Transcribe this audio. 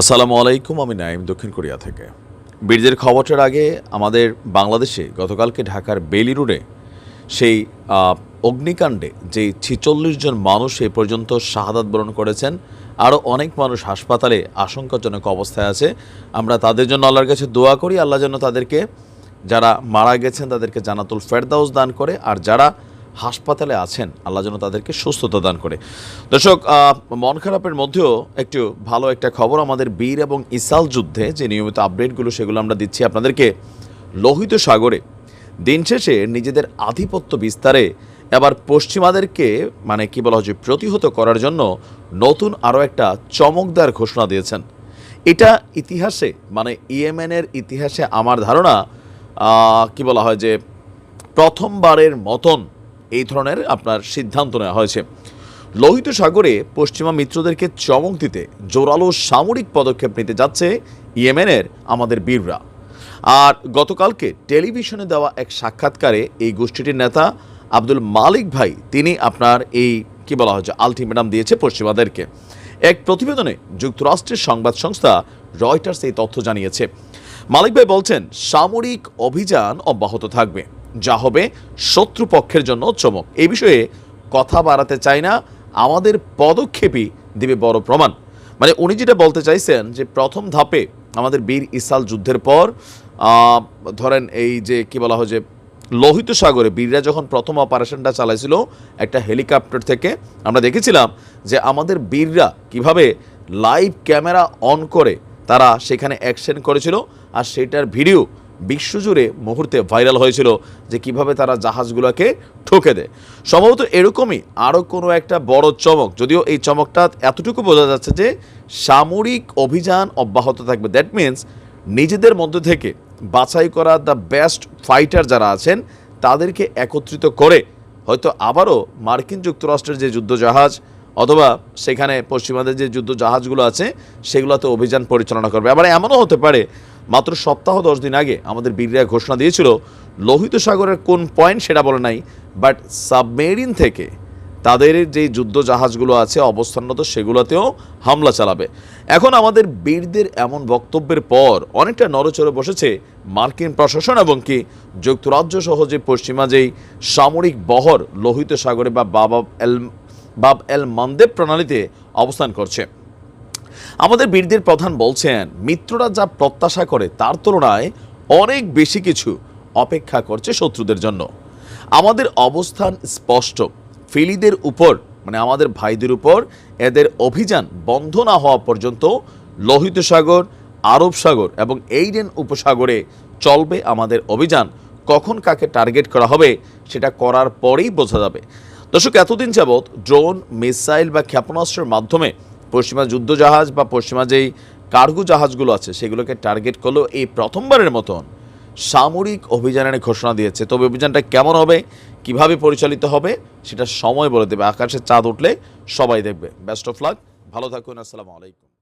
আসসালামু আলাইকুম, আমি নাইম দক্ষিণ কোরিয়া থেকে। বীরদের খবরটার আগে আমাদের বাংলাদেশে গতকালকে ঢাকার বেলি রোডে সেই অগ্নিকাণ্ডে যে ছিচল্লিশ জন মানুষ এ পর্যন্ত শাহাদাত বরণ করেছেন, আরও অনেক মানুষ হাসপাতালে আশঙ্কাজনক অবস্থায় আছে। আমরা তাদের জন্য আল্লাহর কাছে দোয়া করি, আল্লাহ যেন তাদেরকে, যারা মারা গেছেন তাদেরকে জানাতুল ফেরদাউস দান করে, আর যারা হাসপাতালে আছেন, আল্লাহ যেন তাদেরকে সুস্থতা দান করে। দর্শক মন খারাপের মধ্যেও একটু ভালো একটা খবর আমাদের বীর এবং ইসাল যুদ্ধে যে নিয়মিত আপডেটগুলো সেগুলো আমরা দিচ্ছি আপনাদেরকে। লোহিত সাগরে দিন শেষে নিজেদের আধিপত্য বিস্তারে এবার পশ্চিমাদেরকে মানে কি বলা হচ্ছে প্রতিহত করার জন্য নতুন আরও একটা চমকদার ঘোষণা দিয়েছেন। এটা ইতিহাসে মানে ইয়েমেনের ইতিহাসে আমার ধারণা কি বলা হয় যে প্রথমবারের মতন এই ধরনের আপনার সিদ্ধান্ত নেওয়া হয়েছে। লোহিত সাগরে পশ্চিমা মিত্রদেরকে চমক দিতে জোরালো সামরিক পদক্ষেপ নিতে যাচ্ছে ইয়েমেনের আমাদের বীররা। আর গতকালকে টেলিভিশনে দেওয়া এক সাক্ষাৎকারে এই গোষ্ঠীটির নেতা আব্দুল মালিক ভাই, তিনি আপনার এই, কি বলা হচ্ছে আলটিমেটাম দিয়েছে পশ্চিমাদেরকে। এক প্রতিবেদনে যুক্তরাষ্ট্রের সংবাদ সংস্থা রয়টার্স এই তথ্য জানিয়েছে। মালিক ভাই বলছেন, সামরিক অভিযান অব্যাহত থাকবে। যা হবে শত্রুপক্ষের জন্য চমক। এই বিষয়ে কথা বাড়াতে চাই না। আমাদের পদক্ষেপই দিবে বড় প্রমাণ। মানে উনি যেটা বলতে চাইছেন যে প্রথম ধাপে আমাদের বীর ইসাল যুদ্ধের পর ধরেন এই যে কি বলা হয় যে লোহিত সাগরে বীররা যখন প্রথম অপারেশনটা চালাইছিল, একটা হেলিকপ্টার থেকে আমরা দেখেছিলাম যে আমাদের বীররা কীভাবে লাইভ ক্যামেরা অন করে তারা সেখানে অ্যাকশন করেছিল। আর সেটার ভিডিও বিশ্বজুড়ে মুহূর্তে ভাইরাল হয়েছিল যে কীভাবে তারা জাহাজগুলোকে ঠকে দেয়। সম্ভবত এরকমই আরও কোনো একটা বড় চমক, যদিও এই চমকটা এতটুকু বোঝা যাচ্ছে যে সামরিক অভিযান অব্যাহত থাকবে। দ্যাট মিন্স নিজেদের মধ্যে থেকে বাছাই করা দ্য বেস্ট ফাইটার যারা আছেন, তাদেরকে একত্রিত করে হয়তো আবারও মার্কিন যুক্তরাষ্ট্রের যে যুদ্ধজাহাজ অথবা সেখানে পশ্চিমাদের যে যুদ্ধ জাহাজগুলো আছে, সেগুলোতে অভিযান পরিচালনা করবে। আবার এমনও হতে পারে মাত্র সপ্তাহ দশ দিন আগে আমাদের বীররা ঘোষণা দিয়েছিল, লোহিত সাগরের কোন পয়েন্ট সেটা বলে নাই বাট সাবমেরিন থেকে তাদের যে যুদ্ধ জাহাজগুলো আছে, অবস্থানরত সেগুলোতেও হামলা চালাবে। এখন আমাদের বীরদের এমন বক্তব্যের পর অনেকটা নড়চড়ে বসেছে মার্কিন প্রশাসন এবং কি যুক্তরাজ্য সহ যে পশ্চিমা যেই সামরিক বহর লোহিত সাগরে বা বাবা এল, বাব এল মান্দেব প্রণালীতে অবস্থান করছে। আমাদের বীরদের প্রধান বলছেন, মিত্ররা যা প্রত্যাশা করে তার তুলনায় অনেক বেশি কিছু অপেক্ষা করছে শত্রুদের জন্য। আমাদের অবস্থান স্পষ্ট। ফিলিদের উপর মানে আমাদের ভাইদের উপর এদের অভিযান বন্ধ না হওয়া পর্যন্ত লোহিত সাগর, আরব সাগর এবং এইডেন উপসাগরে চলবে আমাদের অভিযান। কখন কাকে টার্গেট করা হবে সেটা করার পরেই বোঝা যাবে। দর্শক, এতদিন যাবৎ ড্রোন, মিসাইল বা ক্ষেপণাস্ত্রের মাধ্যমে পশ্চিমা যুদ্ধ জাহাজ বা পশ্চিমা যেই কার্গো জাহাজগুলো আছে, সেগুলোকে টার্গেট করল। এই প্রথমবারের মতন সামরিক অভিযানের ঘোষণা দিয়েছে। তবে অভিযানটা কেমন হবে, কীভাবে পরিচালিত হবে, সেটা সময় বলে দেবে। আকাশে চাঁদ উঠলে সবাই দেখবে। Best of luck. ভালো থাকুন, আসসালামু আলাইকুম।